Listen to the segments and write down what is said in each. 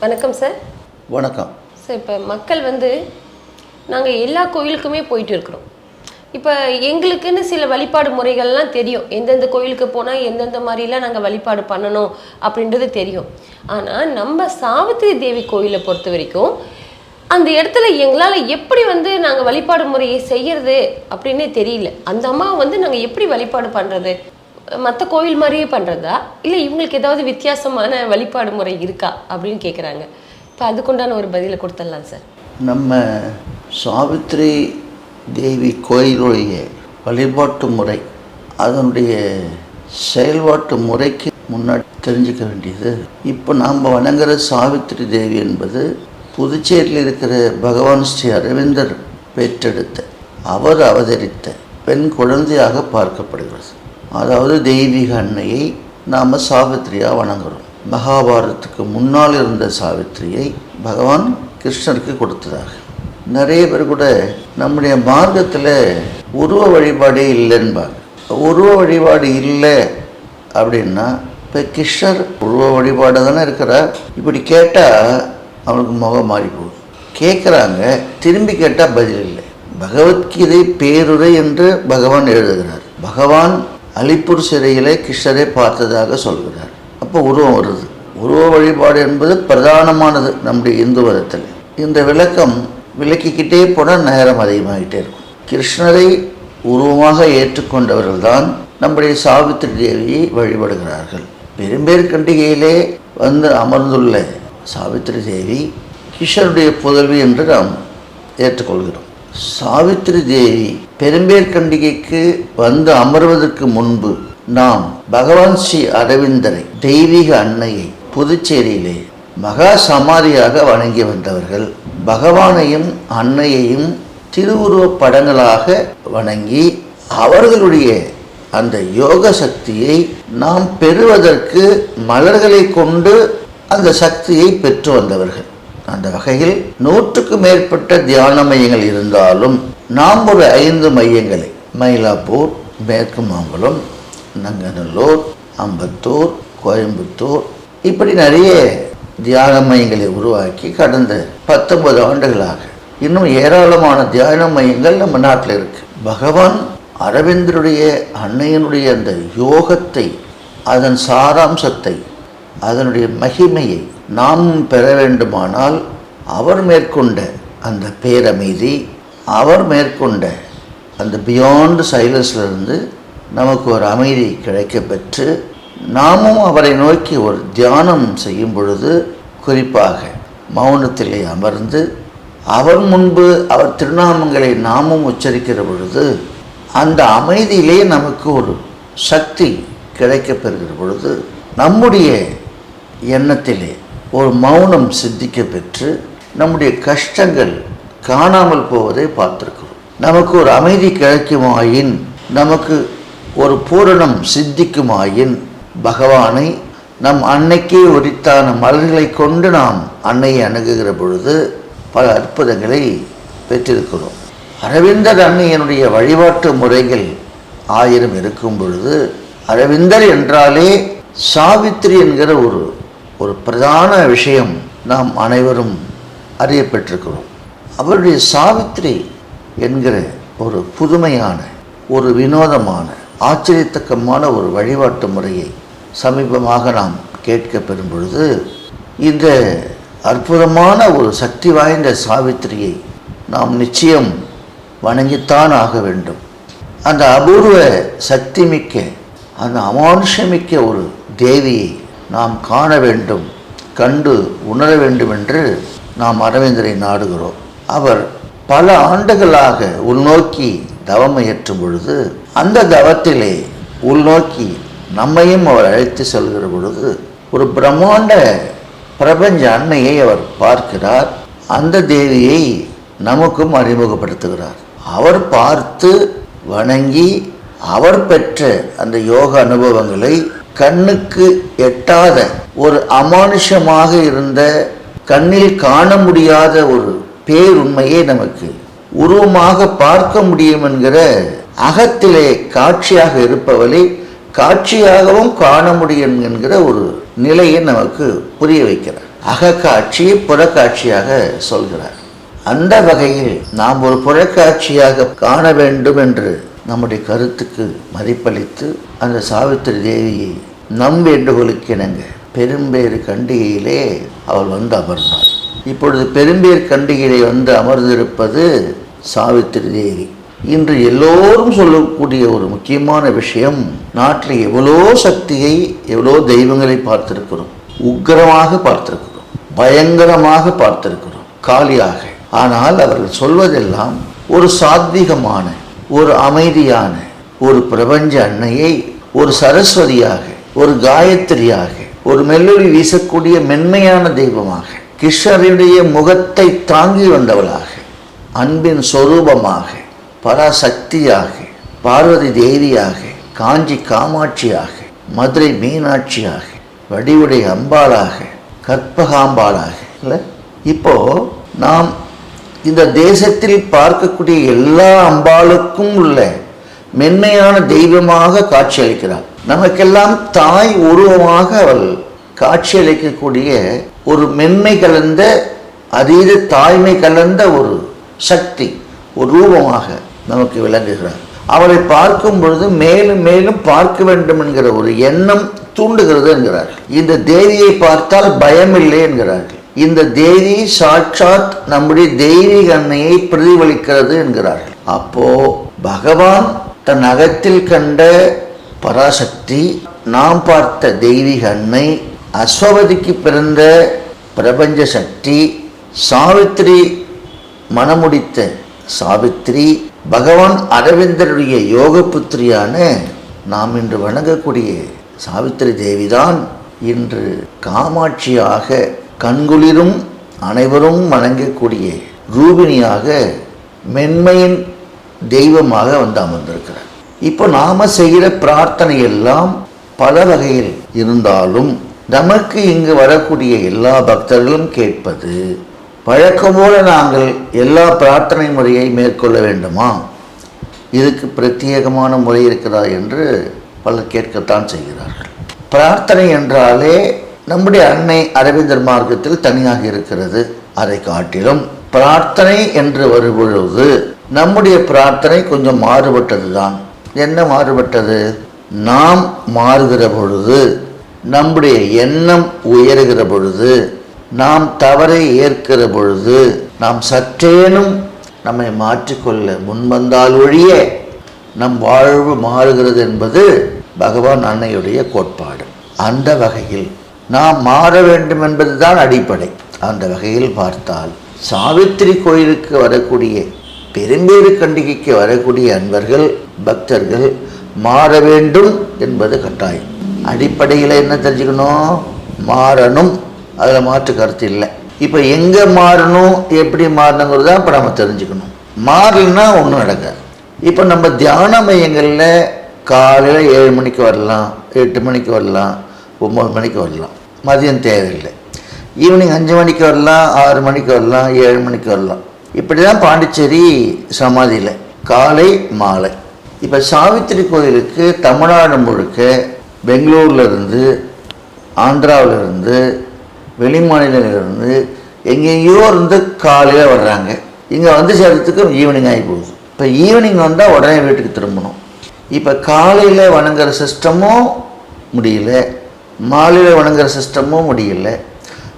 வணக்கம் சார் வணக்கம். சார் இப்போ மக்கள் வந்து நாங்கள் எல்லா கோயிலுக்குமே போயிட்டு இருக்கிறோம். இப்போ எங்களுக்குன்னு சில வழிபாடு முறைகள்லாம் தெரியும். எந்தெந்த கோயிலுக்கு போனால் எந்தெந்த மாதிரிலாம் நாங்கள் வழிபாடு பண்ணணும் அப்படின்றது தெரியும். ஆனால் நம்ம சாவித்திரி தேவி கோயிலை பொறுத்த வரைக்கும் அந்த இடத்துல எங்களால் எப்படி வந்து நாங்கள் வழிபாடு முறையை செய்யறது அப்படின்னே தெரியல. அந்த அம்மா வந்து நாங்கள் எப்படி வழிபாடு பண்ணுறது மற்ற கோயில் மாதிரியே பண்ணுறதா இல்லை இவங்களுக்கு ஏதாவது வித்தியாசமான வழிபாடு முறை இருக்கா? அப்படின்னு கேட்குறாங்க இப்போ அதுக்குண்டான ஒரு பதிலை கொடுத்துடலாம் சார். நம்ம சாவித்திரி தேவி கோயிலுடைய வழிபாட்டு முறை அதனுடைய செயல்பாட்டு முறைக்கு முன்னாடி தெரிஞ்சுக்க வேண்டியது இப்போ நாம் வணங்குற சாவித்திரி தேவி என்பது புதுச்சேரியில் இருக்கிற பகவான் ஸ்ரீ அரவிந்தர் பெற்றெடுத்த அவர் அவதரித்த பெண் குழந்தையாக பார்க்கப்படுகிறது. அதாவது தெய்வீக அன்னையை நாம் சாவித்திரியாக வணங்குறோம். மகாபாரதத்துக்கு முன்னால் இருந்த சாவித்திரியை பகவான் கிருஷ்ணருக்கு கொடுத்ததாக நிறைய பேர் கூட நம்முடைய மார்க்கத்தில் உருவ வழிபாடே இல்லைன்பாங்க. உருவ வழிபாடு இல்லை அப்படின்னா இப்போ கிருஷ்ணர் உருவ வழிபாடு தானே இருக்கிறார். இப்படி கேட்டால் அவனுக்கு முகம் மாறி போகுது. கேட்குறாங்க திரும்பி கேட்டால் பதில் இல்லை. பகவத்கீதை பேருரை என்று பகவான் எழுதுகிறார். பகவான் அலிப்பூர் சிறையிலே கிருஷ்ணரை பார்த்ததாக சொல்கிறார். அப்போ உருவம் வருது. உருவ வழிபாடு என்பது பிரதானமானது நம்முடைய இந்து மதத்தில். இந்த விளக்கம் விளக்கிக்கிட்டே போனால் நேரம் அதிகமாகிட்டே இருக்கும். கிருஷ்ணரை உருவமாக ஏற்றுக்கொண்டவர்கள்தான் நம்முடைய சாவித்திரி தேவியை வழிபடுகிறார்கள். பெரும்பேர் கண்டிகையிலே வந்து அமர்ந்துள்ள சாவித்திரி தேவி கிருஷ்ணருடைய புதல்வி என்று நாம் ஏற்றுக்கொள்கிறோம். சாவித்திரி தேவி பெரும்பேர் கண்டிகைக்கு வந்து அமர்வதற்கு முன்பு நாம் பகவான் ஸ்ரீ அரவிந்தரை தெய்வீக அன்னையை புதுச்சேரியிலே மகா சமாதியாக வணங்கி வந்தவர்கள் பகவானையும் அன்னையையும் திருவுருவப் படங்களாக வணங்கி அவர்களுடைய அந்த யோக சக்தியை நாம் பெறுவதற்கு மலர்களை கொண்டு அந்த சக்தியை பெற்று வந்தவர்கள். அந்த வகையில் நூற்றுக்கு மேற்பட்ட தியான மையங்கள் இருந்தாலும் நாம் ஒரு ஐந்து மையங்களை மயிலாப்பூர் மேற்கு மாம்பலம் நங்கநல்லூர் அம்பத்தூர் கோயம்புத்தூர் இப்படி நிறைய தியான மையங்களை உருவாக்கி கடந்த பத்தொன்பது ஆண்டுகளாக இன்னும் ஏராளமான தியான மையங்கள் நம்ம நாட்டில் இருக்கு. பகவான் அரவிந்தருடைய அன்னையனுடைய அந்த யோகத்தை அதன் சாராம்சத்தை அதனுடைய மகிமையை நாம் பெற வேண்டுமானால் அவர் மேற்கொண்ட அந்த பேரமைதி அவர் மேற்கொண்ட அந்த பியாண்ட் சைலன்ஸ்லேருந்து நமக்கு ஒரு அமைதி கிடைக்க பெற்று நாமும் அவரை நோக்கி ஒரு தியானம் செய்யும் பொழுது குறிப்பாக மௌனத்திலே அமர்ந்து அவர் முன்பு அவர் திருநாமங்களை நாமும் உச்சரிக்கிற பொழுது அந்த அமைதியிலே நமக்கு ஒரு சக்தி கிடைக்கப்பெறுகிற பொழுது நம்முடைய எண்ணத்திலே ஒரு மௌனம் சித்திக்க பெற்று நம்முடைய கஷ்டங்கள் காணாமல் போவதை பார்த்திருக்கிறோம். நமக்கு ஒரு அமைதி கிடைக்குமாயின் நமக்கு ஒரு பூரணம் சித்திக்குமாயின் பகவானை நம் அன்னைக்கே உரித்தான மலர்களை கொண்டு நாம் அன்னையை அணுகுகிற பொழுது பல அற்புதங்களை பெற்றிருக்கிறோம். அரவிந்தர் அன்னையனுடைய வழிபாட்டு முறைகள் ஆயிரம் இருக்கும் பொழுது அரவிந்தர் என்றாலே சாவித்திரி என்கிற ஒரு ஒரு பிரதான விஷயம் நாம் அனைவரும் அறியப்பட்டிருக்கிறோம் அவருடைய சாவித்திரி என்கிற ஒரு புதுமையான ஒரு வினோதமான ஆச்சரியத்தக்கமான ஒரு வழிபாட்டு முறையை சமீபமாக நாம் கேட்க பெறும் பொழுது இந்த அற்புதமான ஒரு சக்தி வாய்ந்த சாவித்திரியை நாம் நிச்சயம் வணங்கித்தான் ஆக வேண்டும். அந்த அபூர்வ சக்தி மிக்க அந்த அமானுஷமிக்க ஒரு தேவியை நாம் காண வேண்டும் கண்டு உணர வேண்டும் என்று நாம் அரவிந்தரை நாடுகிறோம். அவர் பல ஆண்டுகளாக உள்நோக்கி தவம் இயற்றும் பொழுது அந்த தவத்திலே உள்நோக்கி நம்மையும் அவர் அழைத்து செல்கிற பொழுது ஒரு பிரம்மாண்ட பிரபஞ்ச அன்னையை அவர் பார்க்கிறார். அந்த தேவியை நமக்கும் அறிமுகப்படுத்துகிறார். அவர் பார்த்து வணங்கி அவர் பெற்ற அந்த யோக அனுபவங்களை கண்ணுக்கு எட்டாத ஒரு அமானுஷமாக இருந்த கண்ணில் காண முடியாத ஒரு பேருண்மையை நமக்கு. உருவமாக பார்க்க முடியும் என்கிற அகத்திலே காட்சியாக இருப்பவளை காட்சியாகவும் காண முடியும் என்கிற ஒரு நிலையை நமக்கு புரிய வைக்கிறார். அகக்காட்சியை புறக்காட்சியாக சொல்கிறார். அந்த வகையில் நாம் ஒரு புறக்காட்சியாக காண வேண்டும் என்று நம்முடைய கருத்துக்கு மதிப்பளித்து அந்த சாவித்திரி தேவியை நம் வேண்டுகோளுக்கு இணங்க பெரும்பேறு கண்டிகையிலே அவள் வந்து அமர்ந்தாள். இப்பொழுது பெரும்பேர் கண்டிகையிலே வந்து அமர்ந்திருப்பது சாவித்திரி தேவி. இன்று எல்லோரும் சொல்லக்கூடிய ஒரு முக்கியமான விஷயம் நாட்டில் எவ்வளோ சக்தியை எவ்வளோ தெய்வங்களை பார்த்திருக்கிறோம். உக்கிரமாக பார்த்திருக்கிறோம். பயங்கரமாக பார்த்திருக்கிறோம். காலியாக. ஆனால் அவர்கள் சொல்வதெல்லாம் ஒரு சாத்வீகமான ஒரு அமைதியான ஒரு பிரபஞ்ச அன்னையை ஒரு சரஸ்வதியாக ஒரு காயத்ரியாக ஒரு மெல்லொலி வீசக்கூடிய மென்மையான தெய்வமாக. கிஷருடைய முகத்தை தாங்கி வந்தவளாக அன்பின் சொரூபமாக பராசக்தியாக பார்வதி தேவியாக காஞ்சி காமாட்சியாக மதுரை மீனாட்சியாக வடிவுடைய அம்பாளாக கற்பகாம்பாளாக இல்லை? இப்போ நாம் இந்த தேசத்தில் பார்க்கக்கூடிய எல்லா அம்பாளுக்கும் உள்ள மென்மையான தெய்வமாக காட்சியளிக்கிறார். நமக்கெல்லாம் தாய் உருவமாக அவள் காட்சியளிக்கக்கூடிய ஒரு மென்மை கலந்த அதீத தாய்மை கலந்த ஒரு சக்தி ஒரு ரூபமாக நமக்கு விளங்குகிறார். அவரை பார்க்கும் பொழுது மேலும் மேலும் பார்க்க வேண்டும் என்கிற ஒரு எண்ணம் தூண்டுகிறது என்கிறார்கள். இந்த தேவியை பார்த்தால் பயமில்லை என்கிறார்கள். இந்த தேவி சாட்சாத் நம்முடைய தெய்வீக அன்னையை பிரதிபலிக்கிறது என்கிறார்கள். அப்போ பகவான் தன் அகத்தில் கண்ட பராசக்தி நாம் பார்த்த தெய்வீக அன்னை அஸ்வதிக்கு பிறந்த பிரபஞ்ச சக்தி சாவித்திரி மனமுடித்த சாவித்திரி பகவான் அரவிந்தருடைய யோக புத்திரியான நாம் இன்று வணங்கக்கூடிய சாவித்திரி தேவிதான் இன்று காமாட்சியாக கண்குளிரும் அனைவரும் வணங்கக்கூடிய ரூபிணியாக மென்மையின் தெய்வமாக வந்து அமர்ந்திருக்கிறார். இப்போ நாம செய்கிற பிரார்த்தனை எல்லாம் பல வகையில் இருந்தாலும் நமக்கு இங்கு வரக்கூடிய எல்லா பக்தர்களும் கேட்பது வழக்கம்போல நாங்கள் எல்லா பிரார்த்தனை முறையை மேற்கொள்ள வேண்டுமா? இதுக்கு பிரத்யேகமான முறை இருக்கிறா என்று பலர் கேட்கத்தான் செய்கிறார்கள். பிரார்த்தனை என்றாலே நம்முடைய அன்னை அரவிந்தர் மார்க்கத்தில் தனியாக இருக்கிறது. அதை காட்டிலும் பிரார்த்தனை என்று வரும்பொழுது நம்முடைய பிரார்த்தனை கொஞ்சம் மாறுபட்டது தான் என்ன மாறுபட்டது? நாம் மாறுகிற பொழுது நம்முடைய எண்ணம் உயருகிற பொழுது நாம் தவறை ஏற்கிற பொழுது நாம் சற்றேனும் நம்மை மாற்றிக்கொள்ள முன்வந்தால் ஒழிய நம் வாழ்வு மாறுகிறது என்பது பகவான் அன்னையுடைய கோட்பாடு. அந்த வகையில் நாம் மாற வேண்டும் என்பதுதான் அடிப்படை. அந்த வகையில் பார்த்தால் சாவித்திரி கோயிலுக்கு வரக்கூடிய பெரும்பேறு கண்டிகைக்கு வரக்கூடிய அன்பர்கள் பக்தர்கள் மாற வேண்டும் என்பது கட்டாயம். அடிப்படையில் என்ன தெரிஞ்சுக்கணும்? மாறணும். அதில் மாற்று கருத்து இல்லை. இப்போ எங்கே மாறணும் எப்படி மாறணுங்கிறது தான் இப்போ நம்ம தெரிஞ்சுக்கணும். மாறலைன்னா ஒன்றும் நடக்காது. இப்போ நம்ம தியான மையங்களில் காலையில் ஏழு மணிக்கு வரலாம் எட்டு மணிக்கு வரலாம் ஒம்பது மணிக்கு வரலாம். மதியம் தேவையில்லை. ஈவினிங் அஞ்சு மணிக்கு வரலாம் ஆறு மணிக்கு வரலாம் ஏழு மணிக்கு வரலாம். இப்படி தான் பாண்டிச்சேரி சமாதியில். காலை மாலை. இப்போ சாவித்திரி கோயிலுக்கு தமிழ்நாடு முழுக்க பெங்களூர்லேருந்து இருந்து வெளி இருந்து எங்கேயோ இருந்து காலையில் வர்றாங்க. இங்கே வந்து சேர்றதுக்கு ஈவினிங் ஆகி போகுது. இப்போ ஈவினிங் வந்தால் உடனே வீட்டுக்கு திரும்பணும். இப்போ காலையில் வணங்குற சிஸ்டமும் முடியல. மாலையில் வணங்குற சிஸ்டமும் முடியல.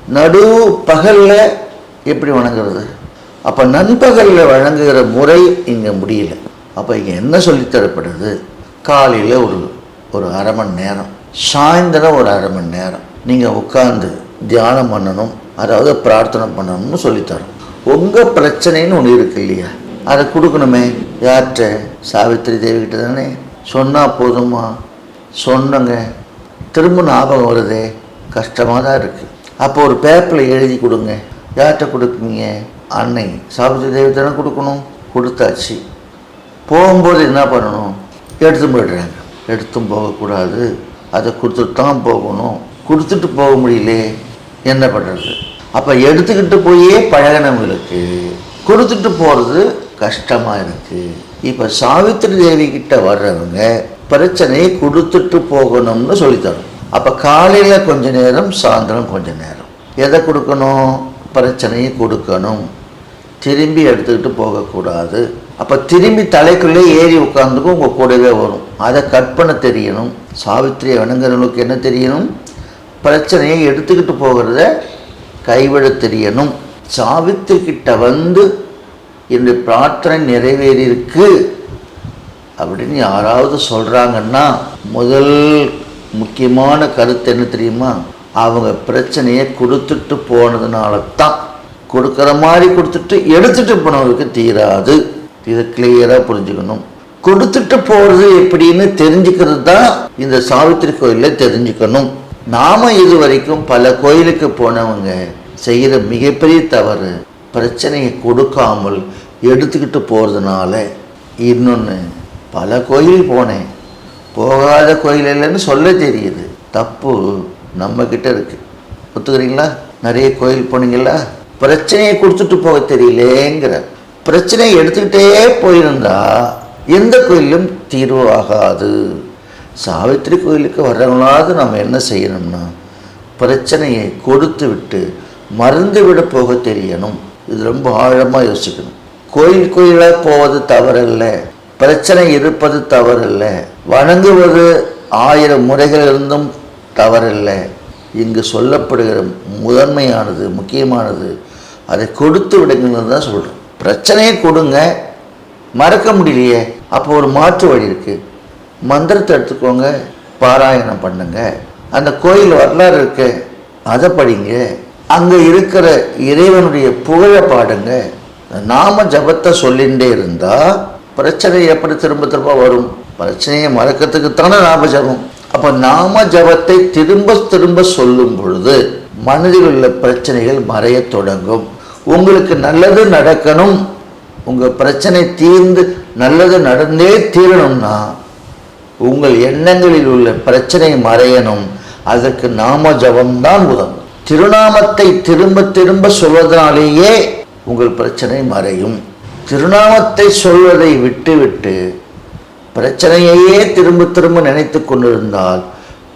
நடு பகலில் எப்படி வணங்குறது? அப்போ நண்பகலில் வழங்குகிற முறை இங்கே முடியல. அப்போ இங்கே என்ன சொல்லித் தரப்படுது காலையில் ஒரு ஒரு அரை மணி நேரம். சாயந்தரம் ஒரு அரை மணி நேரம். நீங்கள் உட்காந்து தியானம் பண்ணணும் அதாவது பிரார்த்தனை பண்ணணும்னு சொல்லித்தரோம். உங்கள் பிரச்சனைன்னு ஒன்று இருக்கு இல்லையா? அதை கொடுக்கணுமே. யார்கிட்ட? சாவித்திரி தேவிக்கிட்ட தானே. சொன்னால் போதுமா? சொன்னங்க. திரும்ப ஞாபகம் வருதே. கஷ்டமாக தான் இருக்குது அப்போ ஒரு பேப்பரில் எழுதி கொடுங்க. யார்கிட்ட கொடுப்பீங்க அன்னை. சாவித்திரி தேவி தானே கொடுக்கணும். கொடுத்தாச்சு. போகும்போது என்ன பண்ணணும்? எடுத்து போயிடுறாங்க. எடுத்தும் போகக்கூடாது. அதை கொடுத்துட்டு தான் போகணும். கொடுத்துட்டு போக முடியலே. என்ன பண்ணுறது அப்போ எடுத்துக்கிட்டு போயே பழகினவங்களுக்கு கொடுத்துட்டு போகிறது கஷ்டமாக இருக்குது இப்போ சாவித்திரி தேவி கிட்ட வர்றவங்க பிரச்சனையை கொடுத்துட்டு போகணும்னு சொல்லித்தரும். அப்போ காலையில் கொஞ்ச நேரம் சாயந்தரம் கொஞ்ச நேரம். எதை கொடுக்கணும்? பிரச்சனையை கொடுக்கணும். திரும்பி எடுத்துக்கிட்டு போகக்கூடாது. அப்போ திரும்பி தலைக்குள்ளே ஏறி உட்காந்துக்கும் உங்கள் கூடவே வரும். அதை கட் பண்ண தெரியணும். சாவித்திரியை வணங்குறவங்களுக்கு என்ன தெரியணும்? பிரச்சனையை எடுத்துக்கிட்டு போகிறத கைவிட தெரியணும். சாவித்திரி கிட்ட வந்து இந்த பிரார்த்தனை நிறைவேறியிருக்கு அப்படின்னு யாராவது சொல்கிறாங்கன்னா முதல் முக்கியமான கருத்து என்ன தெரியுமா? அவங்க பிரச்சனையை கொடுத்துட்டு போனதுனால தான் கொடுக்குற மாதிரி கொடுத்துட்டு எடுத்துட்டு போனவங்களுக்கு தீராது. இதை கிளியராக புரிஞ்சுக்கணும். கொடுத்துட்டு போகிறது எப்படின்னு தெரிஞ்சுக்கிறது தான் இந்த சாவித்திரி கோயிலில் தெரிஞ்சுக்கணும். நாம் இது வரைக்கும் பல கோயிலுக்கு போனவங்க செய்கிற மிகப்பெரிய தவறு பிரச்சனையை கொடுக்காமல் எடுத்துக்கிட்டு போகிறதுனால இன்னொன்று பல கோயில் போனேன். போகாத கோயில் இல்லைன்னு சொல்ல தெரியுது. தப்பு நம்மக்கிட்ட இருக்குது ஒத்துக்கிறீங்களா? நிறைய கோயில் போனீங்களா? பிரச்சனையை கொடுத்துட்டு போக தெரியலேங்கிற பிரச்சனையை எடுத்துக்கிட்டே போயிருந்தா எந்த கோயிலும் தீர்வு ஆகாது. சாவித்திரி கோயிலுக்கு வர்றவங்களாவது நம்ம என்ன செய்யணும்னா பிரச்சனையை கொடுத்து விட்டு மறந்து விட போக தெரியணும். இது ரொம்ப ஆழமாக யோசிக்கணும். கோயில் கோயிலாக போவது தவறில்லை. பிரச்சனை இருப்பது தவறில்லை. வணங்குவது ஆயிரம் முறைகள் இருந்தும் தவறில்லை. இங்கு சொல்லப்படுகிற முதன்மையானது முக்கியமானது அதை கொடுத்து விடுங்கன்னு தான் சொல்கிறோம் பிரச்சனையை கொடுங்க. மறக்க முடியலையே. அப்போ ஒரு மாற்று வழி இருக்குது மந்திரத்தை எடுத்துக்கோங்க. பாராயணம் பண்ணுங்க. அந்த கோயில் வரலாறு இருக்கு. அதை படிங்க. அங்கே இருக்கிற இறைவனுடைய புகழை பாடுங்க. நாம ஜபத்தை சொல்லிகிட்டே இருந்தால் பிரச்சனை எப்படி திரும்ப திரும்ப வரும்? பிரச்சனையை மறக்கிறதுக்கு தானே நாம ஜபம். அப்போ நாம ஜபத்தை திரும்ப திரும்ப சொல்லும் பொழுது மனதில் உள்ள பிரச்சனைகள் மறையத் தொடங்கும். உங்களுக்கு நல்லது நடக்கணும் உங்கள் பிரச்சனை தீர்ந்து நல்லது நடந்தே தீரணும்னா உங்கள் எண்ணங்களில் உள்ள பிரச்சனை மறையணும். அதற்கு நாம ஜபம்தான் உதவும் திருநாமத்தை திரும்ப திரும்ப சொல்வதனாலேயே உங்கள் பிரச்சனை மறையும். திருநாமத்தை சொல்வதை விட்டுவிட்டு பிரச்சனையையே திரும்ப திரும்ப நினைத்து கொண்டிருந்தால்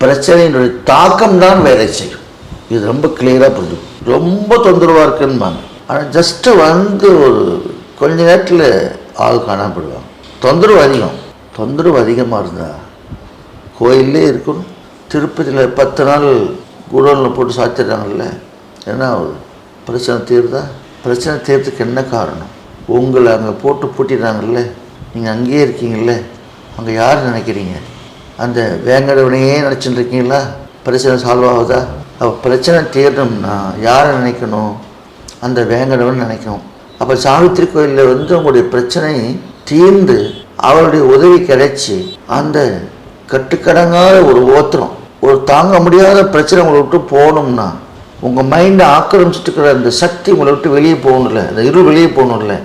பிரச்சனையினுடைய தாக்கம் தான் வேலை செய்யும். இது ரொம்ப கிளியராக புரிஞ்சு ரொம்ப தொந்தரவாக இருக்குன்னு ஆனால் ஜஸ்ட்டு வந்து ஒரு கொஞ்ச நேரத்தில் ஆள் காணாமப்படுவாங்க தொந்தரவு அதிகம். தொந்தரவு அதிகமாக இருந்தால் கோயிலே இருக்கணும். திருப்பதியில் பத்து நாள் குடோனில் போட்டு சாத்திடுறாங்கல்ல. என்ன ஆகுது பிரச்சனை தீர்தா? பிரச்சனை தீர்த்துக்கு என்ன காரணம்? உங்களை அங்கே போட்டு பூட்டிடுறாங்கல்ல. நீங்கள் அங்கேயே இருக்கீங்கல்ல. அங்கே யார் நினைக்கிறீங்க? அந்த வேங்கடவனையே நினச்சிட்டு இருக்கீங்களா? பிரச்சனை சால்வ் ஆகுதா? அப்போ பிரச்சனை தீரணும்னா யாரை நினைக்கணும்? அந்த வேங்கடவன் நினைக்கும். அப்போ சாவித்திரி கோயிலில் வந்து அவங்களுடைய பிரச்சனை தீர்ந்து அவருடைய உதவி கிடைச்சி அந்த கட்டுக்கடங்காத ஒரு ஓத்திரம் ஒரு தாங்க முடியாத பிரச்சனை உங்களை விட்டு போகணும்னா உங்கள் மைண்டை ஆக்கிரமிச்சிட்டு இருக்கிற அந்த சக்தி உங்களை விட்டு வெளியே போகணும்ல அந்த இருள் வெளியே போகணும்ல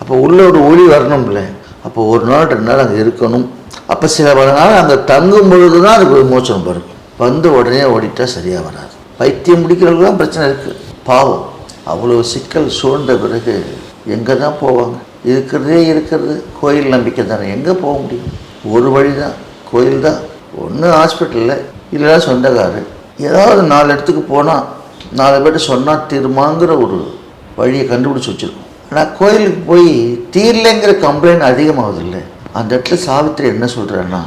அப்போ உள்ள ஒரு ஒளி வரணும்ல அப்போ ஒரு நாள் ரெண்டு நாள் அங்கே இருக்கணும். அப்போ சில பல நாள் அங்கே தங்கும் பொழுது தான் அதுக்கு விமோச்சனம் வரும். வந்து உடனே ஓடிட்டா சரியாக வராது. பைத்தியம் முடிக்கிறவங்க தான் பிரச்சனை இருக்குது பாவம். அவ்வளோ சிக்கல் சூழ்ந்த பிறகு எங்கே தான் போவாங்க? இருக்கிறதே இருக்கிறது. கோயில் நம்பிக்கை தானே. எங்கே போக முடியும்? ஒரு வழி தான் கோயில் தான். ஒன்று ஹாஸ்பிட்டலில் இல்லைன்னா சொந்தக்காரு ஏதாவது நாலு இடத்துக்கு போனால் நாலு பேர்ட்டு சொன்னால் தீருமாங்கிற ஒரு வழியை கண்டுபிடிச்சி வச்சுருக்கோம். ஆனால் கோயிலுக்கு போய் தீரலைங்கிற கம்ப்ளைண்ட் அதிகமாகுது இல்லை அந்த இடத்துல சாவித்திரி என்ன சொல்கிறேன்னா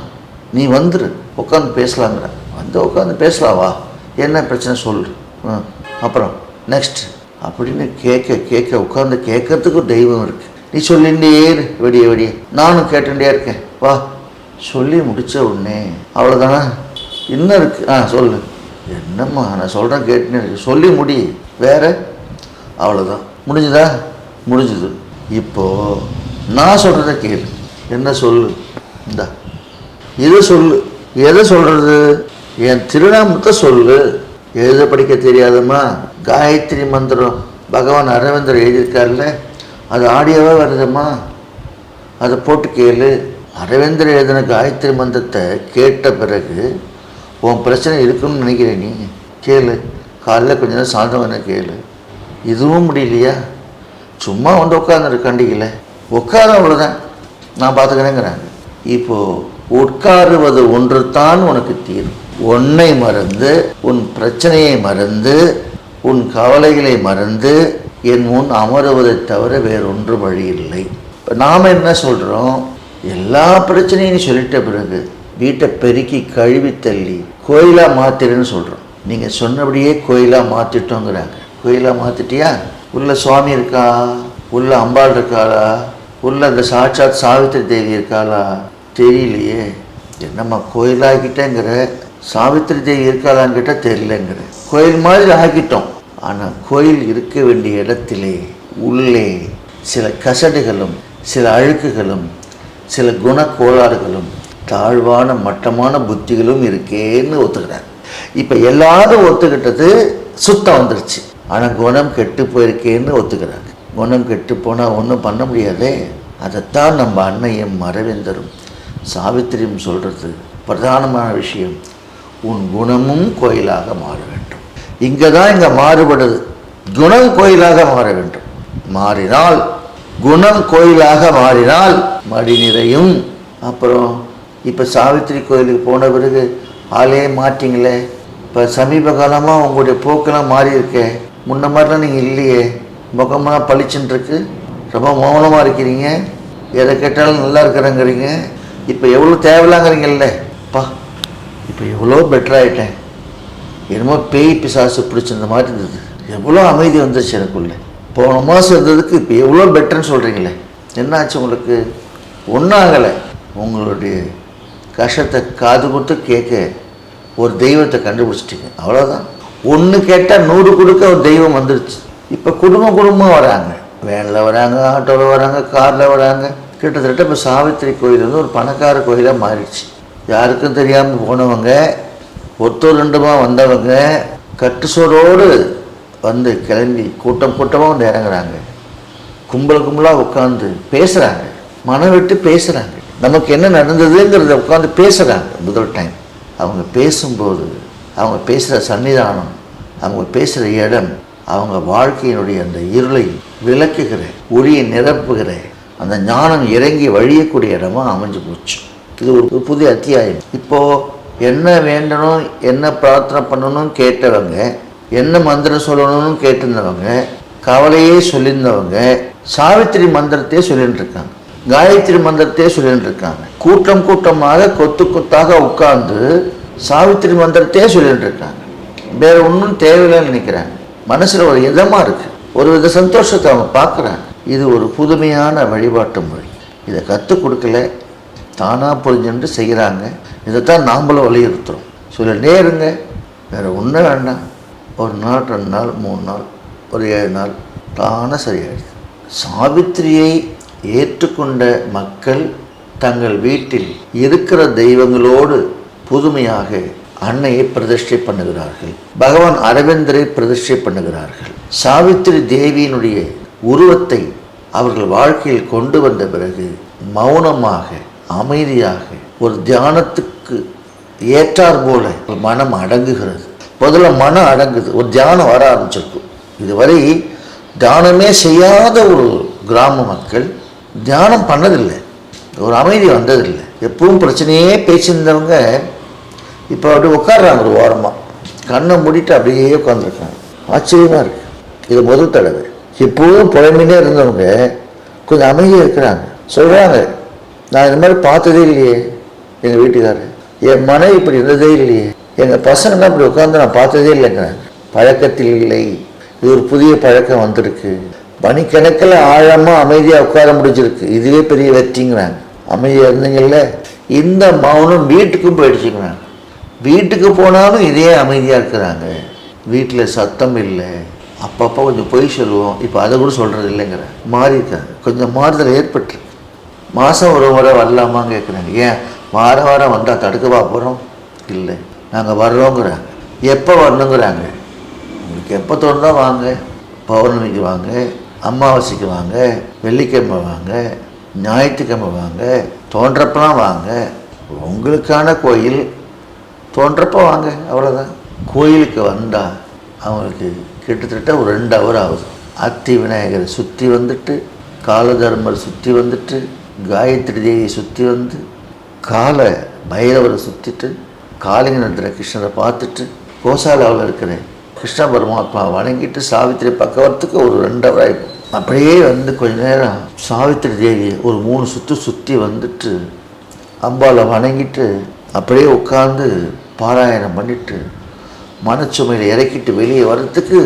நீ வந்துரு. உட்காந்து பேசலாங்கிற வந்து உட்காந்து பேசலாவா? என்ன பிரச்சனை? சொல்லு. ஆ, அப்புறம் நெக்ஸ்ட் அப்படின்னு கேட்க கேட்க உட்காந்து கேட்கறதுக்கும் தெய்வம் இருக்குது நீ சொல்லிண்டே இரு வெடிய வெடிய. நானும் கேட்டுட்டே இருக்கேன். வா. சொல்லி முடிச்ச உடனே அவ்வளோதானா இன்னும் இருக்கு. ஆ சொல்லு. என்னம்மா நான் சொல்கிறேன் கேட்டுனே இருக்கு. சொல்லி முடி. வேற? அவ்வளோதான் முடிஞ்சுதா? முடிஞ்சுது. இப்போது நான் சொல்கிறத கேளு. என்ன சொல்லு? இந்தா. இதை சொல்லு. எதை சொல்கிறது என் திருநாமத்தை சொல்லு. எழுத படிக்க தெரியாதம்மா? காயத்ரி மந்திரம் பகவான் அரவிந்தர் எழுதியிருக்கார்ல அது ஆடியோவாக வருதம்மா? அதை போட்டு கேளு. அரவிந்தர் எழுதின காயத்ரி மந்திரத்தை கேட்ட பிறகு உன் பிரச்சனை இருக்குன்னு நினைக்கிறேன் நீ? கேளு. காலைல கொஞ்ச நேரம் சாயந்தரம் வேணா கேளு. இதுவும் முடியலையா? சும்மா வந்து உட்காந்துரு கண்டிக்கல. உட்கார அவ்வளோதான் நான் பார்த்துக்கிறேங்கிறாங்க இப்போது உட்காருவது ஒன்று தான் உனக்கு தீரும் உன்னை மறந்து உன் பிரச்சனையை மறந்து உன் கவலைகளை மறந்து என் முன் அமருவதைத் தவிர வேறொன்று வழி இல்லை இப்போ நாம் என்ன சொல்கிறோம் எல்லா பிரச்சனையும் சொல்லிட்ட பிறகு வீட்டை பெருக்கி கழுவி தள்ளி கோயிலாக மாத்திருன்னு சொல்கிறோம் நீங்கள் சொன்னபடியே கோயிலாக மாற்றிட்டோங்கிறாங்க கோயிலாக மாற்றிட்டியா உள்ள சுவாமி இருக்கா? உள்ள அம்பாள் இருக்காளா? உள்ள அந்த சாட்சாத் சாவித்திரி தேவி இருக்காளா? தெரியலையே. என்னம்மா கோயிலாகிட்டேங்கிற சாவித்திரி தேவி இருக்காதான்னு கேட்டால் தெரியலங்கிற கோயில் மாதிரி ஆக்கிட்டோம் ஆனால் கோயில் இருக்க வேண்டிய இடத்திலே உள்ளே சில கசடுகளும் சில அழுக்குகளும் சில குணக்கோளாறுகளும் தாழ்வான மட்டமான புத்திகளும் இருக்கேன்னு ஒத்துக்கிறார் இப்போ எல்லாரும் ஒத்துக்கிட்டது சுத்தம் வந்துருச்சு. ஆனால் குணம் கெட்டு போயிருக்கேன்னு ஒத்துக்கிறாங்க. குணம் கெட்டு போனால் ஒன்றும் பண்ண முடியாதே. அதைத்தான் நம்ம அன்னையும் மரவேந்தரும் சாவித்திரியும் சொல்கிறது பிரதானமான விஷயம். உன் குணமும் கோயிலாக மாற வேண்டும். இங்கே தான் இங்கே மாறுபடுது. குணம் கோயிலாக மாற வேண்டும். மாறினால் குணம் கோயிலாக மாறினால் மடி நிறையும். அப்புறம் இப்போ சாவித்திரி கோயிலுக்கு போன பிறகு ஆளே மாட்டிங்களே. இப்போ சமீப காலமாக உங்களுடைய போக்கெல்லாம் மாறி இருக்கே முன்ன மாதிரிலாம் நீங்கள் இல்லையே. முகமெல்லாம் பளிச்சுன்னு இருக்கு ரொம்ப மௌனமாக இருக்கிறீங்க. எதை கேட்டாலும் நல்லா இருக்கிறேங்கிறீங்க. இப்போ எவ்வளோ தேவையில்லாங்கிறீங்கல்ல. பா. இப்போ எவ்வளோ பெட்டராகிட்டேன் என்னமோ பேய் பிசாசு பிடிச்சிருந்த மாதிரி இருந்தது. எவ்வளோ அமைதி வந்துருச்சு எனக்குள்ளே. போன மாதம் இருந்ததுக்கு இப்போ எவ்வளோ பெட்டர்னு சொல்கிறீங்களே என்னாச்சு உங்களுக்கு? ஒன்றும் ஆகலை. உங்களுடைய கஷ்டத்தை காது கொடுத்து கேட்க ஒரு தெய்வத்தை கண்டுபிடிச்சிட்டிங்க. அவ்வளோதான் ஒன்று கேட்டால் நூறு கொடுக்க ஒரு தெய்வம் வந்துருச்சு. இப்போ குடும்பம் குடும்பம் வராங்க. வேனில் வராங்க ஆட்டோவில் வராங்க காரில் வராங்க. கிட்டத்தட்ட இப்போ சாவித்திரி கோயில் வந்து ஒரு பணக்கார கோயிலாக மாறிடுச்சு. யாருக்கும் தெரியாமல் போனவங்க ஒருத்தர் ரெண்டுமா வந்தவங்க கட்டுசோரோடு வந்து கிளம்பி கூட்டம் கூட்டமாக வந்து இறங்குறாங்க. கும்பல் கும்பலாக உட்காந்து பேசுகிறாங்க மனம் விட்டு பேசுகிறாங்க நமக்கு என்ன நடந்ததுங்கிறத உட்காந்து பேசுகிறாங்க முதல் டைம் அவங்க பேசும்போது அவங்க பேசுகிற சன்னிதானம் அவங்க பேசுகிற இடம் அவங்க வாழ்க்கையினுடைய அந்த இருளை விளக்குகிற ஒளியை நிரப்புகிற அந்த ஞானம் இறங்கி வழியக்கூடிய இடமா அமைஞ்சு போச்சு. இது ஒரு புதிய அத்தியாயம். இப்போது என்ன வேண்டணும் என்ன பிரார்த்தனை பண்ணணும் கேட்டவங்க என்ன மந்திரம் சொல்லணும்னு கேட்டிருந்தவங்க கவலையே சொல்லியிருந்தவங்க சாவித்திரி மந்திரத்தையே சொல்லிட்டு இருக்காங்க காயத்ரி மந்திரத்தையே சொல்லிட்டு இருக்காங்க கூட்டம் கூட்டமாக கொத்து கொத்தாக உட்கார்ந்து சாவித்திரி மந்திரத்தையே சொல்லிட்டு இருக்காங்க வேற ஒன்றும் தேவையில்லைன்னு நினைக்கிறாங்க. மனசில் ஒரு இதமாக இருக்கு. ஒரு வித சந்தோஷத்தை அவங்க பார்க்குறாங்க. இது ஒரு புதுமையான வழிபாட்டு முறை. இதை கற்றுக் கொடுக்கல தானாக புரிஞ்சுட்டு செய்கிறாங்க இதைத்தான் நாம்பளும் வலியுறுத்துகிறோம் சில நேருங்க வேறு ஒன்றும் வேண்டாம். ஒரு நாள் ரெண்டு நாள் மூணு நாள் ஒரு ஏழு நாள் தானாக சரியாயிடுது. சாவித்திரியை ஏற்றுக்கொண்ட மக்கள் தங்கள் வீட்டில் இருக்கிற தெய்வங்களோடு புதுமையாக அன்னையை பிரதிஷ்டை பண்ணுகிறார்கள். பகவான் அரவிந்தரை பிரதிஷ்டை பண்ணுகிறார்கள். சாவித்திரி தேவியினுடைய உருவத்தை அவர்கள் வாழ்க்கையில் கொண்டு வந்த பிறகு மௌனமாக அமைதியாக ஒரு தியானத்துக்கு ஏற்றார் போல ஒரு மனம் அடங்குகிறது. முதல்ல மனம் அடங்குது. ஒரு தியானம் வர ஆரம்பிச்சிருக்கும் இதுவரை தியானமே செய்யாத ஒரு கிராம மக்கள் தியானம் பண்ணதில்லை. ஒரு அமைதி வந்ததில்லை. எப்பவும் பிரச்சனையே பேசியிருந்தவங்க இப்போ அப்படி உட்காடுறாங்க ஒரு ஓரமாக கண்ணை மூடிட்டு அப்படியே உட்காந்துருக்காங்க ஆச்சரியமாக இருக்குது இது முதல் தடவை. எப்போதும் புலம்பினே இருந்தவங்க கொஞ்சம் அமைதியாக இருக்கிறாங்க. சொல்கிறாங்க நான் இந்த மாதிரி பார்த்ததே இல்லையே எங்கள் வீட்டுக்காரர். என் மனைவி இப்படி இருந்ததே இல்லையே. எங்கள் பசங்கள்லாம் இப்படி உட்காந்து நான் பார்த்ததே இல்லைங்க. பழக்கத்தில் இல்லை. இது ஒரு புதிய பழக்கம் வந்திருக்கு. மணிக்கணக்கில் ஆழமாக அமைதியாக உட்கார முடிஞ்சிருக்கு. இதுவே பெரிய வெற்றிங்கிறாங்க. அமைதியாக இருந்தீங்கல்ல? இந்த மௌனம் வீட்டுக்கும் போயிடுச்சுங்கிறாங்க. வீட்டுக்கு போனாலும் இதே அமைதியாக இருக்கிறாங்க. வீட்டில் சத்தம் இல்லை. அப்பப்போ கொஞ்சம் பொய் சொல்லுவோம். இப்போ அதை கூட சொல்கிறது இல்லைங்கிற. மாறியிருக்காங்க. கொஞ்சம் மாறுதல் ஏற்பட்டுருக்கு. மாதம் ஒரு முறை வரலாமான்னு கேட்குறாங்க ஏன்? வார வாரம் வந்தால் தடுக்கவா போகிறோம் இல்லை. நாங்கள் வர்றோங்கிறாங்க. எப்போ வரணுங்கிறாங்க? உங்களுக்கு எப்போ தோணுதோ வாங்க. பௌர்ணமிக்கு வாங்க அமாவாசைக்கு வாங்க வெள்ளிக்கிழமை வாங்க ஞாயிற்றுக்கிழமை வாங்க தோன்றப்பெல்லாம் வாங்க. உங்களுக்கான கோயில் தோன்றப்போ வாங்க. அவ்வளோதான் கோயிலுக்கு வந்தால் அவங்களுக்கு கிட்டத்தட்ட ஒரு ரெண்டு ஹவர் ஆகுது. அத்தி விநாயகரை சுற்றி வந்துட்டு காலதர்மரை சுற்றி வந்துட்டு காயத்ரி தேவியை சுற்றி வந்து காலை பைரவரை சுற்றிட்டு காலிங்க நடத்துகிற கிருஷ்ணரை பார்த்துட்டு கோசாலாவில் இருக்கிற கிருஷ்ண பரமாத்மா வணங்கிட்டு சாவித்திரி பக்கவரத்துக்கு ஒரு ரெண்டு hour ஆயிடும் அப்படியே வந்து கொஞ்ச நேரம் சாவித்திரி தேவி ஒரு மூணு சுற்று சுற்றி வந்துட்டு அம்பாவை வணங்கிட்டு அப்படியே உட்காந்து பாராயணம் பண்ணிட்டு மனச்சுமையில் இறக்கிட்டு வெளியே வர்றதுக்கு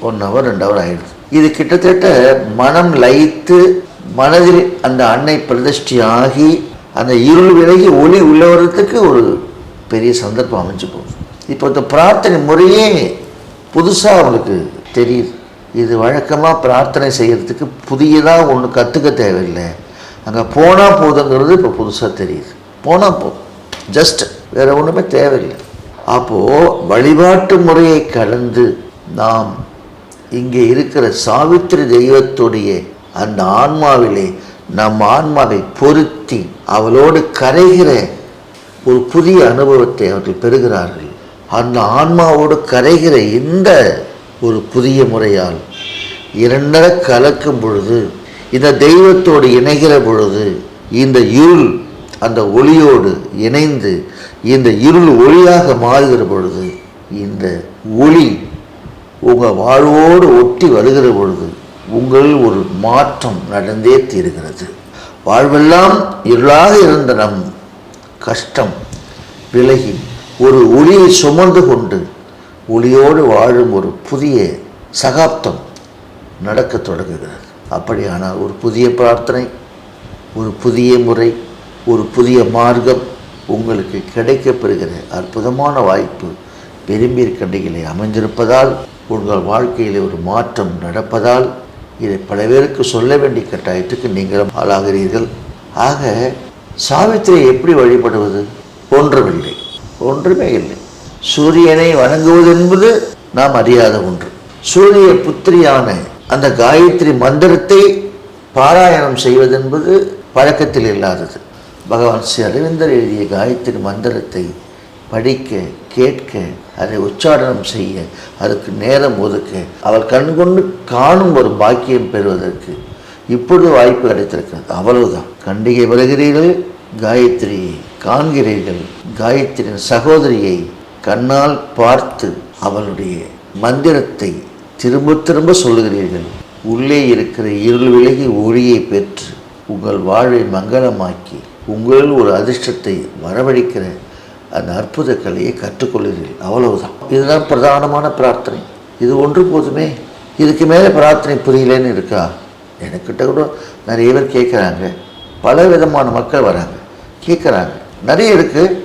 ஒன் ஹவர் ரெண்டு ஹவர் ஆகிடுது இது கிட்டத்தட்ட மனம் லயித்து மனதில் அந்த அன்னை பிரதிஷ்டி ஆகி அந்த இருள் விலகி ஒளி உள்ள வர்றதுக்கு ஒரு பெரிய சந்தர்ப்பம் அமைஞ்சு இப்போ இந்த பிரார்த்தனை முறையே புதுசாக அவங்களுக்கு தெரியுது. இது வழக்கமாக பிரார்த்தனை செய்கிறதுக்கு புதியதாக ஒன்று கற்றுக்க தேவையில்லை. அங்கே போனால் போதுங்கிறது இப்போ புதுசாக தெரியுது. போனால் போதும். ஜஸ்ட் வேறு ஒன்றுமே தேவையில்லை. அப்போது வழிபாட்டு முறையை கலந்து நாம் இங்கே இருக்கிற சாவித்திரி தெய்வத்துடைய அந்த ஆன்மாவிலே நம் ஆன்மாவை பொருத்தி அவளோடு கரைகிற ஒரு புதிய அனுபவத்தை அவர்கள் பெறுகிறார்கள். அந்த ஆன்மாவோடு கரைகிற இந்த ஒரு புதிய முறையால் இரண்டர கலக்கும் பொழுது இந்த தெய்வத்தோடு இணைகிற பொழுது இந்த இருள் அந்த ஒளியோடு இணைந்து இந்த இருள் ஒளியாக மாறுகிற பொழுது இந்த ஒளி உங்கள் வாழ்வோடு ஒட்டி வருகிற பொழுது உங்கள் ஒரு மாற்றம் நடந்தே தீருகிறது. வாழ்வெல்லாம் இருளாக இருந்த நம் கஷ்டம் விலகி ஒரு ஒளியை சுமந்து கொண்டு ஒளியோடு வாழும் ஒரு புதிய சகாப்தம் நடக்கத் தொடங்குகிறது. அப்படியானால் ஒரு புதிய பிரார்த்தனை ஒரு புதிய முறை ஒரு புதிய மார்க்கம் உங்களுக்கு கிடைக்கப்பெறுகிற அற்புதமான வாய்ப்பு பெரும்பீர் கண்டிகளை அமைந்திருப்பதால் உங்கள் வாழ்க்கையில் ஒரு மாற்றம் நடப்பதால் இதை பல பேருக்கு சொல்ல வேண்டிய கட்டாயத்துக்கு நீங்களும் ஆளாகிறீர்கள். ஆக சாவித்திரியை எப்படி வழிபடுவது? ஒன்றுமில்லை. ஒன்றுமே இல்லை. சூரியனை வணங்குவது என்பது நாம் அறியாத ஒன்று. சூரிய புத்திரியான அந்த காயத்ரி மந்திரத்தை பாராயணம் செய்வதென்பது பழக்கத்தில் இல்லாதது. பகவான் ஸ்ரீ அரவிந்தர் எழுதிய காயத்ரி மந்திரத்தை படிக்க கேட்க அதை உச்சாரணம் செய்ய அதுக்கு நேரம் ஒதுக்க அவள் கண்கொண்டு காணும் ஒரு பாக்கியம் பெறுவதற்கு இப்பொழுது வாய்ப்பு கிடைத்திருக்கிறது. அவ்வளவுதான். கண்டிகை வருகிறீர்கள் காயத்ரியை காண்கிறீர்கள். காயத்ரியின் சகோதரியை கண்ணால் பார்த்து அவளுடைய மந்திரத்தை திரும்ப திரும்ப சொல்லுகிறீர்கள். உள்ளே இருக்கிற இருள் விலகி ஒளியை பெற்று உங்கள் வாழ்வை மங்களமாக்கி உங்களில் ஒரு அதிர்ஷ்டத்தை வரவழைக்கிற அந்த அற்புத கலையை கற்றுக்கொள்கிறீர்கள் அவ்வளவுதான். இதுதான் பிரதானமான பிரார்த்தனை. இது ஒன்று போதுமே. இதுக்கு மேலே பிரார்த்தனை புரியலன்னு இருக்கா? எனக்கிட்ட கூட நிறைய பேர் கேட்குறாங்க. பல விதமான மக்கள் வராங்க. கேட்குறாங்க. நிறைய இருக்குது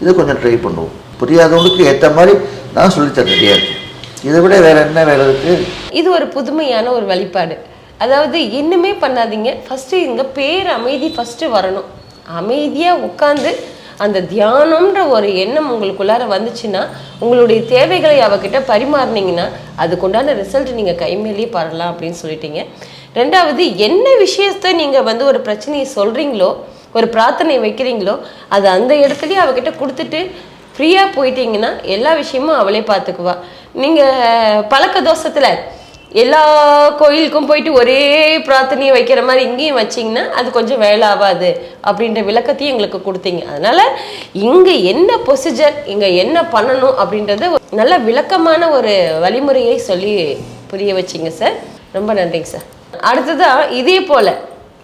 இதை கொஞ்சம் ட்ரை பண்ணுவோம். புரியாதவங்களுக்கு ஏற்ற மாதிரி நான் சொல்லித்தர ரெடியாக இருக்கேன் இதை விட வேறு என்ன வேலை இருக்குது இது ஒரு புதுமையான ஒரு வழிபாடு. அதாவது இன்னுமே பண்ணாதீங்க. ஃபஸ்ட்டு இங்கே பேர் அமைதி ஃபஸ்ட்டு வரணும். அமைதியாக உட்காந்து அந்த தியானம்ன்ற ஒரு எண்ணம் உங்களுக்குள்ளார வந்துச்சுன்னா உங்களுடைய தேவைகளை அவகிட்ட பரிமாறினீங்கன்னா அதுக்குண்டான ரிசல்ட் நீங்கள் கைமேலேயே பாரலாம் அப்படின்னு சொல்லிட்டீங்க. ரெண்டாவது என்ன விஷயத்த நீங்கள் வந்து ஒரு பிரச்சனையை சொல்கிறீங்களோ ஒரு பிரார்த்தனை வைக்கிறீங்களோ அது அந்த இடத்துலயே அவகிட்ட கொடுத்துட்டு ஃப்ரீயாக போயிட்டீங்கன்னா எல்லா விஷயமும் அவளே பார்த்துக்குவா. நீங்கள் பழக்க தோஷத்தில் எல்லா கோயிலுக்கும் போயிட்டு ஒரே பிரார்த்தனையை வைக்கிற மாதிரி இங்கேயும் வச்சிங்கன்னா அது கொஞ்சம் வேலை ஆகாது அப்படின்ற விளக்கத்தையும் எங்களுக்கு கொடுத்தீங்க. அதனால இங்கே என்ன ப்ரொசீஜர் இங்கே என்ன பண்ணணும் அப்படின்றத நல்ல விளக்கமான ஒரு வழிமுறையை சொல்லி புரிய வச்சிங்க சார் ரொம்ப நன்றிங்க சார் அடுத்ததாக இதே போல்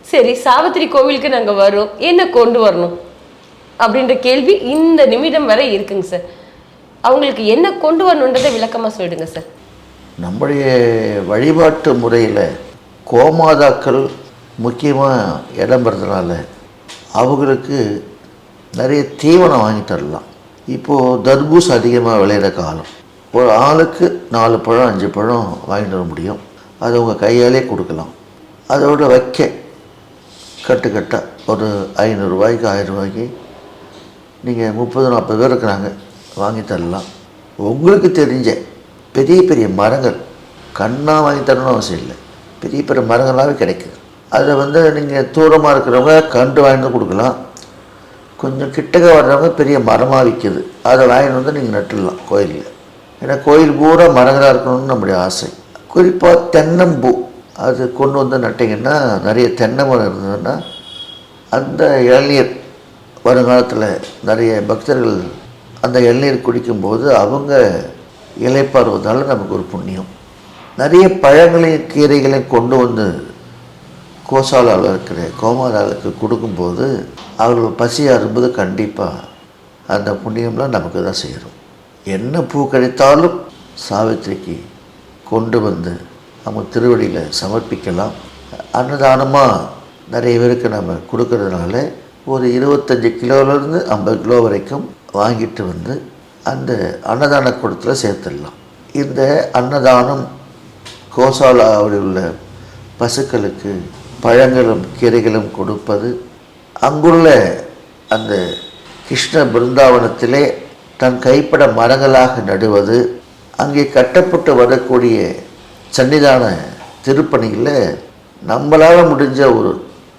சரி சாவித்திரி கோவிலுக்கு நாங்கள் வரோம் என்ன கொண்டு வரணும்? அப்படின்ற கேள்வி இந்த நிமிடம் வரை இருக்குங்க சார் அவங்களுக்கு என்ன கொண்டு வரணுன்றதை விளக்கமாக சொல்லிடுங்க சார் நம்முடைய வழிபாட்டு முறையில் கோமாதாக்கள் முக்கியமாக இடம்பெறதுனால அவங்களுக்கு நிறைய தீவனம் வாங்கி தரலாம். இப்போது தர்பூஸ் அதிகமாக விளையிற காலம். ஒரு ஆளுக்கு நாலு பழம் அஞ்சு பழம் வாங்கிட்டு வர முடியும். அது உங்கள் கையாலே கொடுக்கலாம். அதோட வைக்க கட்டுக்கட்டாக ஒரு ஐநூறுரூவாய்க்கு ஆயிரம் ரூபாய்க்கு நீங்கள் முப்பது நாற்பது பேர் இருக்கிறாங்க வாங்கி தரலாம். உங்களுக்கு தெரிஞ்ச பெரிய பெரிய மரங்கள். கண்ணாக வாங்கி தரணும்னு அவசியம் இல்லை. பெரிய பெரிய மரங்களாகவே கிடைக்குது. அதை வந்து நீங்கள் தூரமாக இருக்கிறவங்க கண்டு வாங்கிட்டு வந்து கொடுக்கலாம். கொஞ்சம் கிட்டக்க வர்றவங்க பெரிய மரமாக விற்கிது. அதை வாங்கிட்டு வந்து நீங்கள் நட்டுடலாம் கோயிலில். ஏன்னா கோயில் பூரா மரங்களாக இருக்கணும்னு நம்முடைய ஆசை. குறிப்பாக தென்னம்பூ. அது கொண்டு வந்து நட்டிங்கன்னா நிறைய தென்னை மரம் இருந்ததுன்னா அந்த இளநீர் வருங்காலத்தில் நிறைய பக்தர்கள் அந்த இளநீர் குடிக்கும்போது அவங்க இலைப்பாருவதால் நமக்கு ஒரு புண்ணியம். நிறைய பழங்களையும் கீரைகளையும் கொண்டு வந்து கோசாலாவில் இருக்கிற கோமாதாளுக்கு கொடுக்கும்போது அவர்கள் பசியாக இருக்கும்போது கண்டிப்பாக அந்த புண்ணியம்லாம் நமக்கு தான் செய்கிறோம் என்ன பூ கிடைத்தாலும் சாவித்திரிக்கு கொண்டு வந்து அவங்க திருவடியில் சமர்ப்பிக்கலாம். அன்னதானமாக நிறைய பேருக்கு நம்ம கொடுக்கறதுனால ஒரு இருபத்தஞ்சி கிலோலேருந்து ஐம்பது கிலோ வரைக்கும் வாங்கிட்டு வந்து அந்த அன்னதான கூடத்தில் சேர்த்துடலாம். இந்த அன்னதானம் கோசாலாவில் உள்ள பசுக்களுக்கு பழங்களும் கீரைகளும் கொடுப்பது அங்குள்ள அந்த கிருஷ்ண பிருந்தாவனத்திலே தன் கைப்பட மரங்களாக நடுவது அங்கே கட்டப்பட்டு வரக்கூடிய சன்னிதான திருப்பணியில் நம்மளால் முடிஞ்ச ஒரு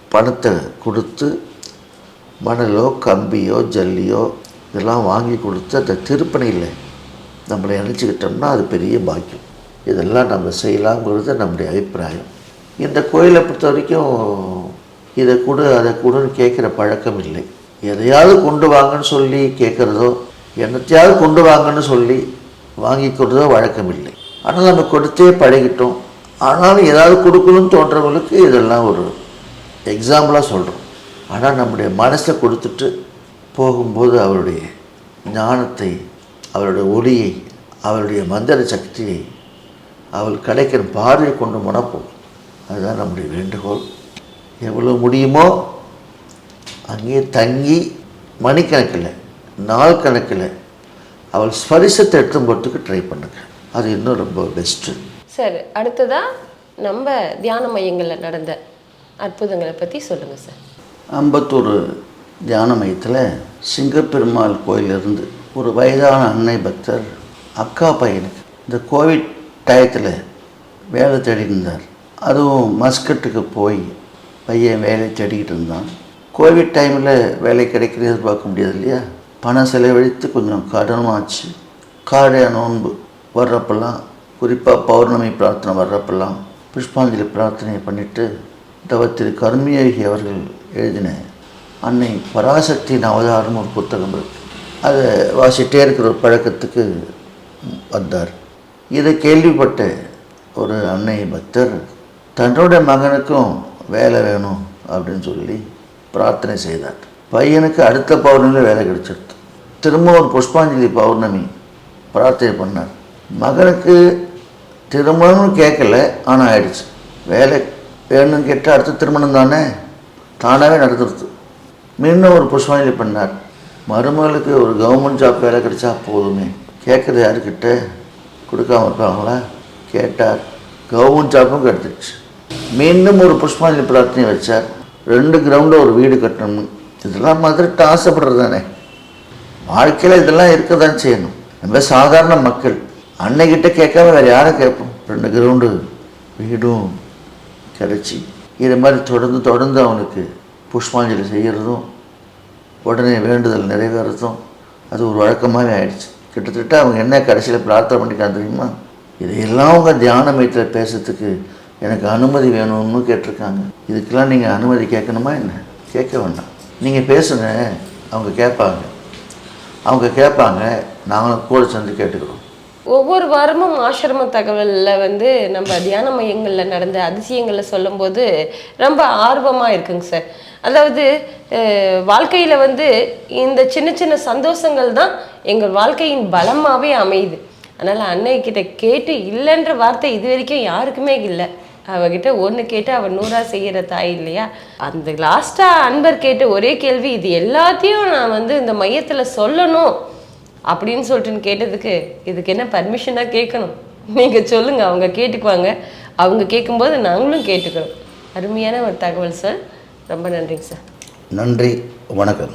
பணத்தை கொடுத்து மணலோ கம்பியோ ஜல்லியோ இதெல்லாம் வாங்கி கொடுத்து அந்த திருப்பணியில் நம்மளை நினச்சிக்கிட்டோம்னா அது பெரிய பாக்கியம். இதெல்லாம் நம்ம செய்யலாங்கிறது நம்முடைய அபிப்பிராயம். இந்த கோயிலை பொறுத்த வரைக்கும் இதை கொடு அதை கொடுன்னு கேட்குற பழக்கம் இல்லை. எதையாவது கொண்டு வாங்கன்னு சொல்லி கேட்குறதோ என்னத்தையாவது கொண்டு வாங்கன்னு சொல்லி வாங்கிக்கிறதோ வழக்கம் இல்லை. ஆனால் நம்ம கொடுத்தே பழகிட்டோம். ஆனாலும் ஏதாவது கொடுக்கணும்னு தோன்றவங்களுக்கு இதெல்லாம் ஒரு எக்ஸாம்பிளாக சொல்கிறோம் ஆனால் நம்முடைய மனசை கொடுத்துட்டு போகும்போது அவருடைய ஞானத்தை அவருடைய ஒளியை அவருடைய மந்திர சக்தியை அவள் கிடைக்கிற பார்வையை கொண்டு போனால் போதும் அதுதான் நம்முடைய வேண்டுகோள். எவ்வளோ முடியுமோ அங்கேயே தங்கி மணிக்கணக்கில் நாள் கணக்கில் அவள் ஸ்பரிசத்தை எடுத்து போகிறதுக்கு ட்ரை பண்ணுங்க. அது இன்னும் ரொம்ப பெஸ்ட்டு சார் அடுத்ததா நம்ம தியான மையங்களில் நடந்த அற்புதங்களை பற்றி சொல்லுங்கள் சார். அம்பத்தூர் தியான மையத்தில் சிங்கப்பெருமாள் கோயிலிருந்து ஒரு வயதான அன்னை பக்தர் அக்கா பையனுக்கு இந்த கோவிட் டயத்தில் வேலை தேடிட்டு இருந்தார். அதுவும் மஸ்கட்டுக்கு போய் பையன் வேலை தேடிக்கிட்டு இருந்தான். கோவிட் டைமில் வேலை கிடைக்கிறது எதிர்பார்க்க முடியாது இல்லையா? பணம் செலவழித்து கொஞ்சம் கடனுமாச்சு காடைய நோன்பு வர்றப்பெல்லாம் குறிப்பாக பௌர்ணமி பிரார்த்தனை வர்றப்பெல்லாம் புஷ்பாஞ்சலி பிரார்த்தனை பண்ணிவிட்டு தவத்திரு கர்மியோகி அவர்கள் எழுதின அன்னை பராசக்தியின் அவதாரம் ஒரு புத்தகம் இருக்கு. அதை வாசிட்டே இருக்கிற ஒரு பழக்கத்துக்கு வந்தார். இதை கேள்விப்பட்ட ஒரு அன்னை பக்தர் தன்னோட மகனுக்கும் வேலை வேணும் அப்படின்னு சொல்லி பிரார்த்தனை செய்தார். பையனுக்கு அடுத்த பௌர்ணமியில் வேலை கிடைச்சிருது. திரும்ப ஒரு புஷ்பாஞ்சலி பௌர்ணமி பிரார்த்தனை பண்ணார். மகனுக்கு திருமணம்னு கேட்கல ஆனால் ஆயிடுச்சு. வேலை வேணும்னு கேட்டால் அடுத்த திருமணம் தானே? தானாகவே நடத்துறது மீண்டும் ஒரு புஷ்பாஞ்சலி பண்ணார்? மருமகளுக்கு ஒரு கவர்மெண்ட் ஜாப் வேலை கிடைச்சா போதுமே. கேட்குறது யாருக்கிட்ட? கொடுக்காம இருப்பாங்களா? கேட்டார். கவர்மெண்ட் ஜாப்பும் கிடச்சிச்சு மீண்டும் ஒரு புஷ்பாஞ்சலி பிரார்த்தனை வச்சார். ரெண்டு கிரவுண்டில் ஒரு வீடு கட்டணும் இதெல்லாம் மாதிரி ஆசைப்படுறது தானே வாழ்க்கையில் இதெல்லாம் இருக்க தான் செய்யணும். நம்ம சாதாரண மக்கள். அன்னைக்கிட்ட கேட்காம வேறு யாரை கேட்போம்? ரெண்டு கிரவுண்டு வீடும் கிடச்சி. இது மாதிரி தொடர்ந்து தொடர்ந்து அவனுக்கு புஷ்பாஞ்சலி செய்கிறதும் உடனே வேண்டுதல் நிறைவேறதும் அது ஒரு வழக்கமாகவே ஆயிடுச்சு. கிட்டத்தட்ட அவங்க என்ன கடைசியில் பிரார்த்தனை பண்ணிட்டாங்க தெரியுமா? இதையெல்லாம் அவங்க தியான மையத்தில் பேசுறதுக்கு எனக்கு அனுமதி வேணும்னு கேட்டிருக்காங்க. இதுக்கெல்லாம் நீங்கள் அனுமதி கேட்கணுமா என்ன? கேட்க வேண்டாம். நீங்கள் பேசுங்க அவங்க கேட்பாங்க. அவங்க கேட்பாங்க நாங்களும் கூட சேர்ந்து கேட்டுக்கிறோம். ஒவ்வொரு வாரமும் ஆசிரம தகவலில் வந்து நம்ம தியான மையங்களில் நடந்த அதிசயங்களை சொல்லும்போது ரொம்ப ஆர்வமாக இருக்குங்க சார். அதாவது வாழ்க்கையில் வந்து இந்த சின்ன சின்ன சந்தோஷங்கள் தான் எங்கள் வாழ்க்கையின் பலமாகவே அமையுது. அதனால் அன்னைக்கிட்ட கேட்டு இல்லைன்ற வார்த்தை இது வரைக்கும் யாருக்குமே இல்லை. அவகிட்ட ஒன்று கேட்டு அவள் நூறா செய்கிற தாய் இல்லையா? அந்த லாஸ்ட்டாக அன்பர் கேட்ட ஒரே கேள்வி இது எல்லாத்தையும் நான் வந்து இந்த மையத்தில் சொல்லணும் அப்படின்னு சொல்லிட்டு கேட்டதுக்கு இதுக்கு என்ன பர்மிஷனாக கேட்கணும்? நீங்கள் சொல்லுங்கள் அவங்க கேட்டுக்குவாங்க. அவங்க கேட்கும்போது நாங்களும் கேட்டுக்கிறோம். அருமையான ஒரு தகவல் சார் ரொம்ப நன்றிங்க சார். நன்றி வணக்கம்.